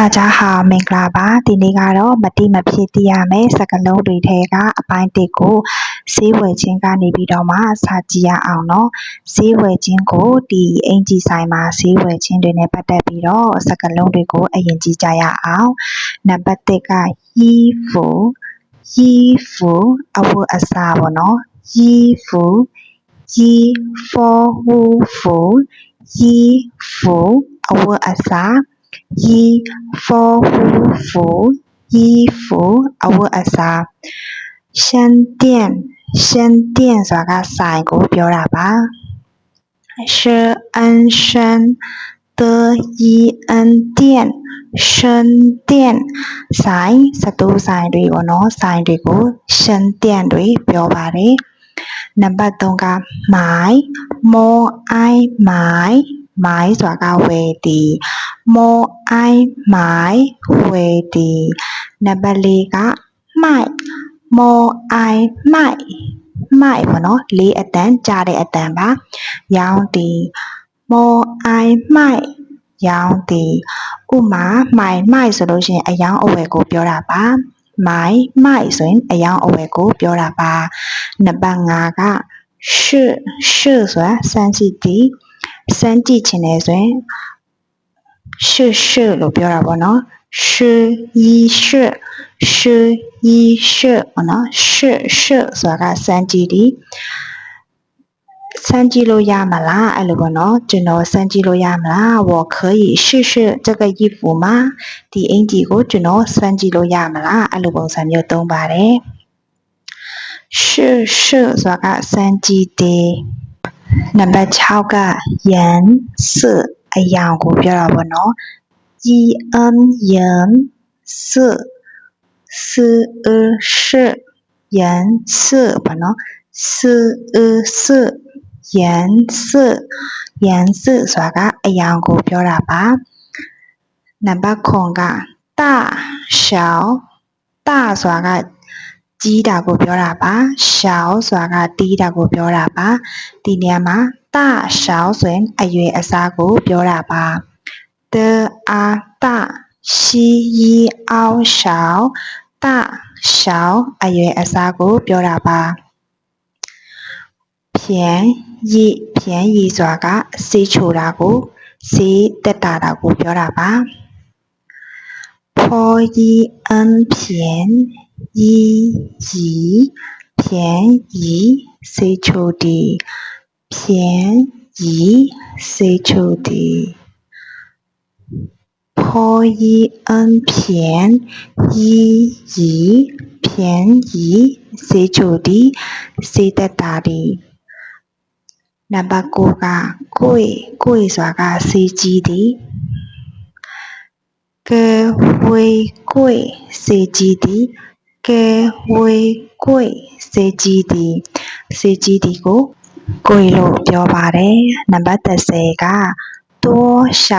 ပါကြဟာမင်္ဂလာပါဒီနေ့ကတော့မတိမဖြစ်သိရမယ်စကလုံးတွေထဲကအပိုင်းတစ်ကိုဈေးဝယ်ခြင်းကနေပြီးတော့မှစာကြည့်ရအောင်เนาะဈေးဝယ်ခြင်းကိုဒီအင်ဂျီဆိုင်မှာဈေးဝယ်ခြင်းတွေနဲ့ပတ်သက်ပြီးတော့စကလုံးတွေကိုအရင်ကြည့်ကြရအောင်နံပါတ်1က he for he for အဝတ်အစားပေါ့เนาะ he for he for who for he for အဝတ်အစား 二貨戶府依府偶一霎，先電先電就架晒股票喇叭。施恩宣得依恩電，宣電晒實都晒對個攞晒對股，宣電對表白哩。number 八動噶買，摸挨買，買咗個位置。 မိုင်မိုင်ဆိုတာကဝယ်သည်မောအိုင်မိုင်ဝယ်သည်နံပါတ်4ကမှိုက်မောအိုင်မှိုက်မှိုက်ပေါ့နော်လေးအတန်ကြားတဲ့အတန်ပါရောင်းသည်မောအိုင်မှိုက်ရောင်းသည်ဥမာမိုင်မိုက်ဆိုလို့ရှိရင်အယောင်အဝယ်ကိုပြောတာပါမိုင်မိုက်ဆိုရင်အယောင်အဝယ်ကိုပြောတာပါနံပါတ်5ကရှုရှုဆိုတာစမ်းကြည့်သည်စမ်းကြည့်ခြင်းလေဆိုရင် ရှုရှုလို့ပြောတာပေါ့နော်ရှုဤရှုရှုဤရှုပေါ့နော်ရှုရှုဆိုတာကစမ်းကြည့်သည်စမ်းကြည့်လို့ရမလားအဲ့လိုပေါ့နော်ကျွန်တော်စမ်းကြည့်လို့ရမလား我可以试试这个衣服吗ဒီအင်ဂျီကိုကျွန်တော်စမ်းကြည့်လို့ရမလားအဲ့လိုပုံစံမျိုးသုံးပါတယ်试试ဆိုတာကစမ်းကြည့်တယ်နံပါတ်6က颜色 哎呀股票要不ပြောတာပေါ့那颜色色，颜色，颜色，啥个？哎呀，我表达吧。number 个，大小，大啥个？ကကြီးတာကိုပြောတာပါ小ဆိုတာကတီးတာကိုပြောတာပါဒီနေရာမှာ大小ဆိုရင်အရွယ်အစားကိုပြောတာပါ的啊大西一凹小大小အရွယ်အစားကိုပြောတာပါ便宜便宜ဆိုတာကစေးချိုတာကိုစေးတက်တာတာကိုပြောတာပါ破一恩便 一亿便宜，谁求的？便宜，谁求的？P. E. N. 便宜，宜亿便宜，谁求的？谁得答的？那把国家贵贵啥个设置的？改规矩设置的？ ကြီးသည်ကဲဝေးကိုယ်စေးကြီးသည်ကဲဝေးကိုယ်စေးကြီးသည်စေးကြီးသည်ကိုကိုယ်လို့ပြောပါတယ်နံပါတ်30က多少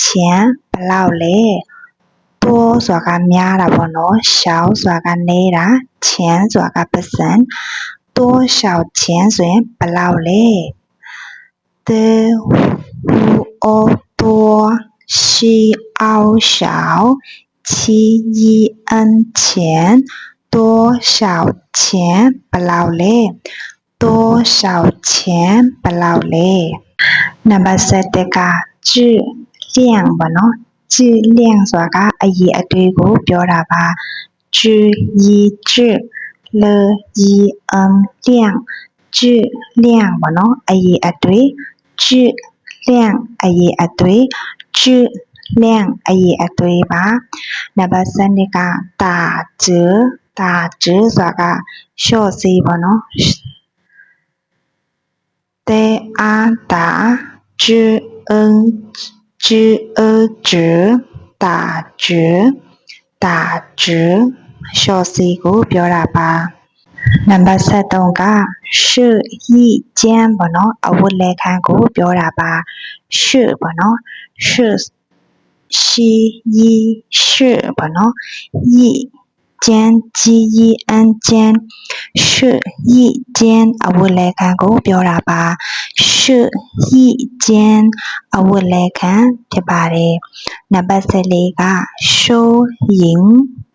钱ဘယ်လောက်လဲ多ဆိုတာကများတာပေါ့နော်少ဆိုတာကနည်းတာ钱ဆိုတာကပတ်စံ多少钱ဆိုရင်ဘယ်လောက်လဲ的五欧多西凹小七一恩钱 多少钱不劳累？多少钱不劳累？Number seven 的个质量不喏，质量啥个？啊，伊啊对个表达吧，质一质了一嗯量，质量不喏，啊伊啊对，质量啊伊啊对，质。量啊伊啊对吧？那么三的个打折。打侄子个小媳不？能？对阿打侄恩侄儿侄大侄大侄小媳妇表达吧。Number 个是一间不呢？啊，我来看个表达吧。是不呢？是是一是不呢？一。ရှိဤရှုပေါ့နော်ဤ ကျန်းကြီးရီအန်ကျန်းရှုရီကျန်းအဝတ်လဲခံကိုပြောတာပါရှုရီကျန်းအဝတ်လဲခံဖြစ်ပါတယ်နံပါတ်14ကရှိုးရင်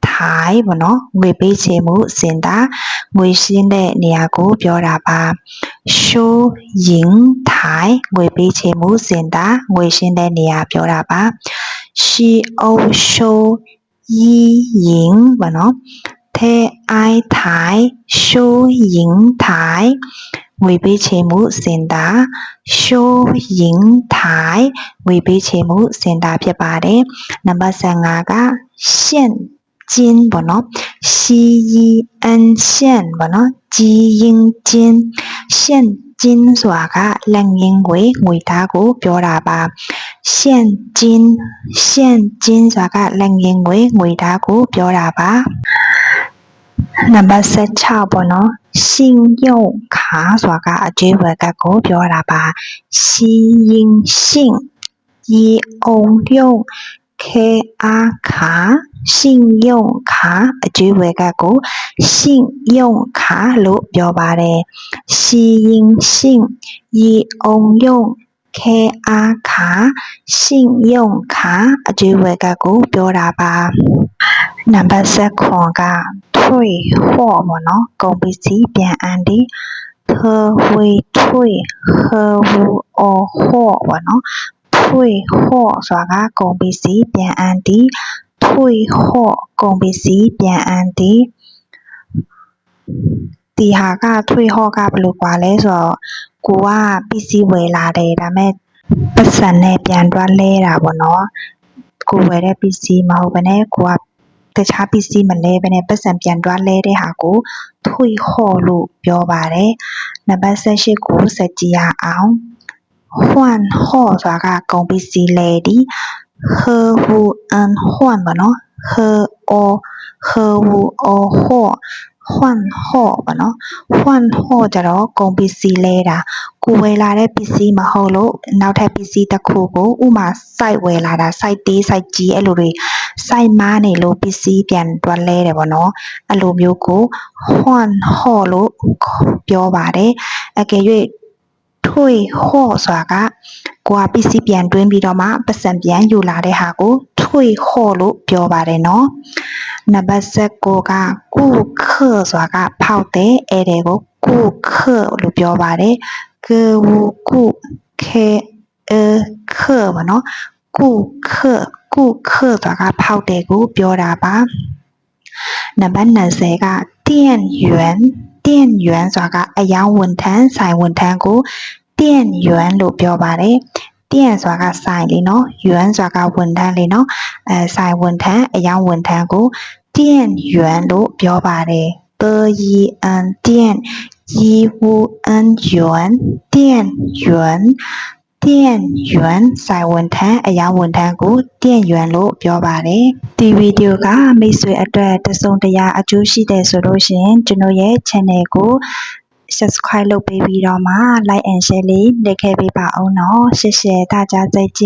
ထိုင်ပေါ့နော်ငွေပေးချေမှုစင်တာငွေရှင်းတဲ့နေရာကိုပြောတာပါရှိုးရင်ထိုင်ငွေပေးချေမှုစင်တာငွေရှင်းတဲ့နေရာပြောတာပါရှီအိုရှိုး di diễn và nó. Thế ai thái số diễn thái. Vì bị chế mũ sen đá số diễn thái. Vì bị chế mũ sen đá phía bà đấy number sang ngà Jin hiện 金不喏，西医安县不喏，基因金县 ကျင်း现金ဆိုတာကလက်ငင်းငွေငွေသားကိုပြောတာပါ现金现金ဆိုတာကလက်ငင်းငွေငွေသားကိုပြောတာပါနံပါတ်16ပေါ့နော်信用卡ဆိုတာကအကျွေးဝယ်ကတ်ကိုပြောတာပါ西银信一အောင် 用 KR 卡信用卡အကျွေးဝယ်ကတ်ကို信用卡လို့ပြောပါတယ်西银信一အောင်用 KR 卡信用卡အကျွေးဝယ်ကတ်ကိုပြောတာပါနံပါတ်7က退货ပေါ့နော်ကုန်ပစ္စည်းပြန်အန်ဒီ特惠退客户哦货ပေါ့နော် ထွေဟော့စွာက ကုန်ပစ္စည်း ပြန်အမ်းသည် ထွေဟော့ ကုန်ပစ္စည်း ပြန်အမ်းသည် ဒီဟာက ထွေဟော့က ဘယ်လိုကွာလဲဆိုတော့ ကိုယ်က ပစ္စည်းဝယ်လာတယ် ဒါပေမဲ့ ပိုက်ဆံနဲ့ပြန်သွားလဲတာပေါ့နော်။ကိုယ်ဝယ်တဲ့ပစ္စည်း မဟုတ်ဘဲနဲ့ ကိုယ်က တခြားပစ္စည်းမလဲဘဲနဲ့ ပိုက်ဆံပြန်သွားလဲတဲ့ဟာကို ထွေဟော့လို့ ပြောပါတယ်။နံပါတ် ၁၈ ကို ဆက်ကြည့်ရအောင် 换货ဆိုတာကကုန်ပစ္စည်းလဲဒီ客户恩换ပေါ့နော်客哦客户哦货换货ပေါ့နော်换货ကြတော့ကုန်ပစ္စည်းလဲတာကိုဝယ်လာတဲ့ပစ္စည်းမဟုတ်လို့နောက်ထပ်ပစ္စည်းတစ်ခုကိုဥမာ site ဝယ်လာတာ site သေး site ကြီးအဲ့လိုတွေ site မားနေလို့ပစ္စည်းပြန်တွက်လဲတယ်ပေါ့နော်အဲ့လိုမျိုးကို换货လို့ပြောပါတယ်အကယ်၍ ထွေဟော့ဆိုတာကကိုကပစ္စည်းပြန်တွင်းပြီးတော့မှပတ်စံပြန်ယူလာတဲ့ဟာကိုထွေဟော့လို့ပြောပါတယ်နော်နံပါတ်16ကကုခဆိုတာကဖောက်တဲ့အဲ့ဒီကိုကုခလို့ပြောပါတယ်ကဝကုခေအခဘာနော်ကုခကုခဆိုတာကဖောက်တဲ့ကိုပြောတာပါနံပါတ်20က店员店员ဆိုတာကအယောင်ဝန်ထမ်းဆိုင်ဝန်ထမ်းကို店员လို့ပြောပါတယ်店ဆိုတာကဆိုင်လေနော်ယွမ်ဆိုတာကဝန်ထမ်းလေနော်အဲဆိုင်ဝန်ထမ်းအယောင်ဝန်ထမ်းကို店员လို့ပြောပါတယ်的一恩店一无恩元店员 店员ဆိုင်ဝန်ထမ်းအယောင်ဝန်ထမ်းကို店员လို့ပြောပါတယ်ဒီဗီဒီယိုကမိတ်ဆွေအတွက်တစုံတရာအကျိုးရှိတယ်ဆိုလို့ရှိရင်ကျွန်တော်ရဲ့ channel ကို subscribe လုပ်ပေးပြီးတော့မှ like and share လေးလုပ်ခဲ့ပေးပါအောင်နော်谢谢大家再见